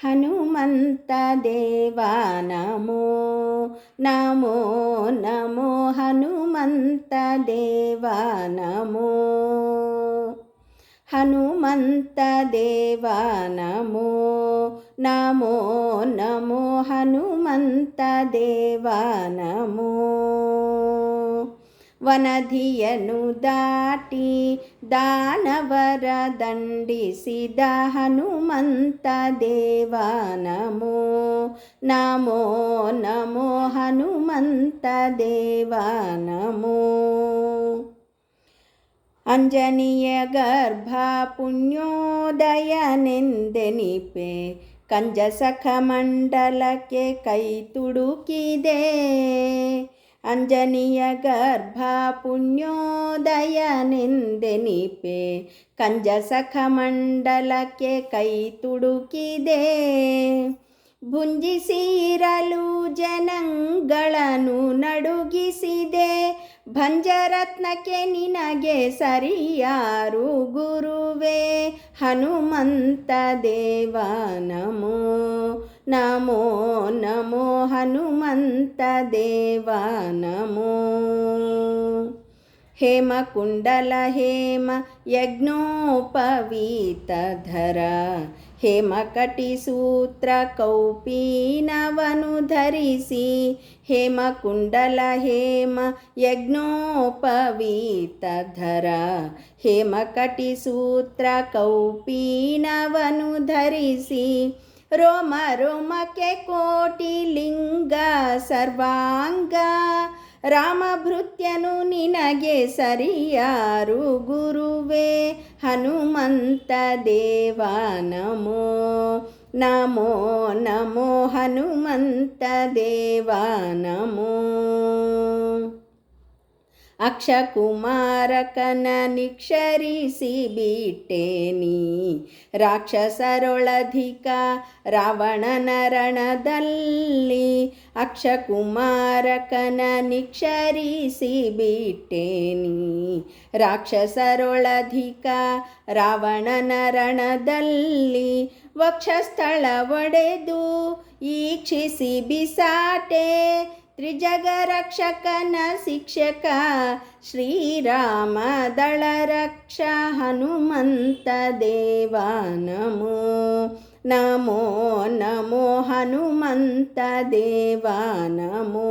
హనుమంత దేవా నమో నమో నమో హనుమంత దేవా నమో హనుమంత దేవా నమో నమో నమో హనుమంత దేవా నమో వనధియను దాటి ದಾನವರ ದಂಡಿಸಿದ ಹನುಮಂತ ದೇವ ನಮೋ ನಮೋ ನಮೋ ಹನುಮಂತ ದೇವ ನಮೋ ಅಂಜನಿಯ ಗರ್ಭ ಪುಣ್ಯೋದಯನೆಂದೆನಿಪೆ ಕಂಜಸಖ ಮಂಡಲಕ್ಕೆ ಕೈ ತುಡುಕಿದೆ ಅಂಜನಿಯ ಗರ್ಭ ಪುಣ್ಯೋದಯನೆಂದೆನಿಪೆ ಕಂಜಸಖ ಮಂಡಲಕ್ಕೆ ಕೈ ತುಡುಕಿದೆ. ಭುಂಜಿಸಿರಲು ಜನಗಳನ್ನು ನಡುಗಿಸಿದೆ. ಭಂಜರತ್ನಕ್ಕೆ ನಿನಗೆ ಸರಿಯಾರು ಗುರುವೇ. ಹನುಮಂತ ದೇವ ನಮೋ నమో నమో హనుమంత దేవ నమో हेमकुण्डल हेम यज्ञोपवीतधर हेमकटिसूत्रकौपीनवनु धरिसि हेमकुण्डल हेम यज्ञोपवीतधर हेमकटिसूत्रकौपीनवनु धरिसि ರೋಮ ರೋಮಕ್ಕೆ ಕೋಟಿ ಲಿಂಗ ಸರ್ವಾಂಗ ರಾಮಭೃತ್ಯನು ನಿನಗೆ ಸರಿಯಾರು ಗುರುವೇ ಹನುಮಂತ ದೇವ ನಮೋ ನಮೋ ನಮೋ ಹನುಮಂತ ದೇವ ನಮೋ ಅಕ್ಷಕುಮಾರಕನ ನಿಕ್ಷರಿಸಿ ಬಿಟ್ಟೇನಿ ರಾಕ್ಷಸರೊಳಧಿಕ ರಾವಣನ ರಣದಲ್ಲಿ ಅಕ್ಷಕುಮಾರಕನ ನಿಕ್ಷರಿಸಿ ಬಿಟ್ಟೇನಿ ರಾಕ್ಷಸರೊಳಧಿಕ ರಾವಣನ ರಣದಲ್ಲಿ ವಕ್ಷಸ್ಥಳ ಒಡೆದು ಈಕ್ಷಿಸಿ ಬಿಸಾಟೆ. ತ್ರಿಜಗರಕ್ಷಕನ ಶಿಕ್ಷಕ ಶ್ರೀರಾಮ ದಳ ರಕ್ಷ ಹನುಮಂತ ದೇವ ನಮೋ ನಮೋ ನಮೋ ಹನುಮಂತ ದೇವ ನಮೋ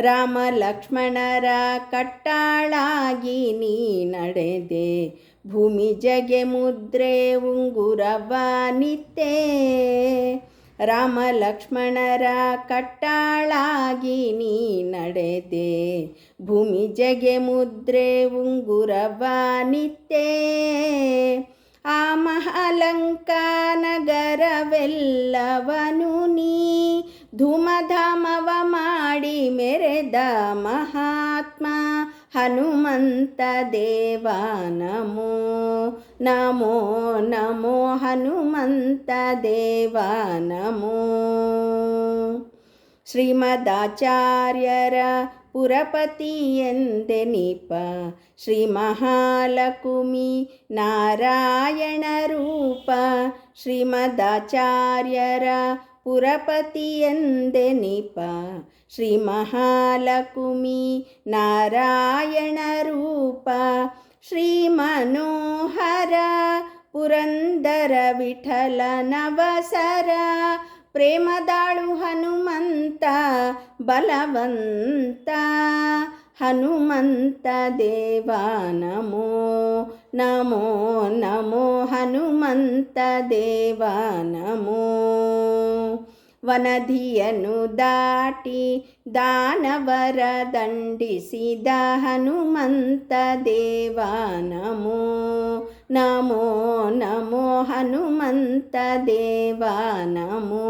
ರಾಮ ಲಕ್ಷ್ಮಣರ ಕಟ್ಟಾಳಾಗಿ ನೀ ನಡೆದೆ. ಭೂಮಿ ಜಗೆ ಮುದ್ರೆ ಉಂಗುರವ ನಿತ್ತೆ ರಾಮ ಲಕ್ಷ್ಮಣರ ಕಟ್ಟಾಳಾಗಿ ನೀ ನಡೆದೆ. ಭೂಮಿ ಜಗೆ ಮುದ್ರೆ ಉಂಗುರವ ನಿತ್ತೆ ಆ ಮಹಾಲಂಕ ನಗರವೆಲ್ಲವನು ನೀ. ಧೂಮಧಾಮವ ಮಾಡಿ ಮೆರೆದ ಮಹಾತ್ಮ ಹನುಮಂತ ದೇವ ನಮೋ. ನಮೋ ನಮೋ ಹನುಮಂತ ದೇವ ನಮೋ ಶ್ರೀಮದಾಚಾರ್ಯರ ಪುರಪತಿ ಎಂದೆನಿಪ ಶ್ರೀ ಮಹಾಲಕುಮಿ ನಾರಾಯಣ ರೂಪ ಶ್ರೀಮದಾಚಾರ್ಯರ ಪುರಪತಿ ಎಂದೆನಿಪ ಶ್ರೀ ಮಹಾಲಕುಮಿ ನಾರಾಯಣ ರೂಪ ಶ್ರೀ ಮನೋಹರ ಪುರಂದರ ವಿಠಲ ನವಸರ ಪ್ರೇಮದಾಳು ಹನುಮಂತ ಬಲವಂತ ಹನುಮಂತ ದೇವ ನಮೋ ನಮೋ ನಮೋ ಹನುಮಂತ ದೇವ ನಮೋ ವನಧಿಯನು ದಾಟಿ ದಾನವರ ದಂಡಿಸಿದ ಹನುಮಂತ ದೇವ ನಮೋ ನಮೋ ನಮೋ ಹನುಮಂತ ದೇವ ನಮೋ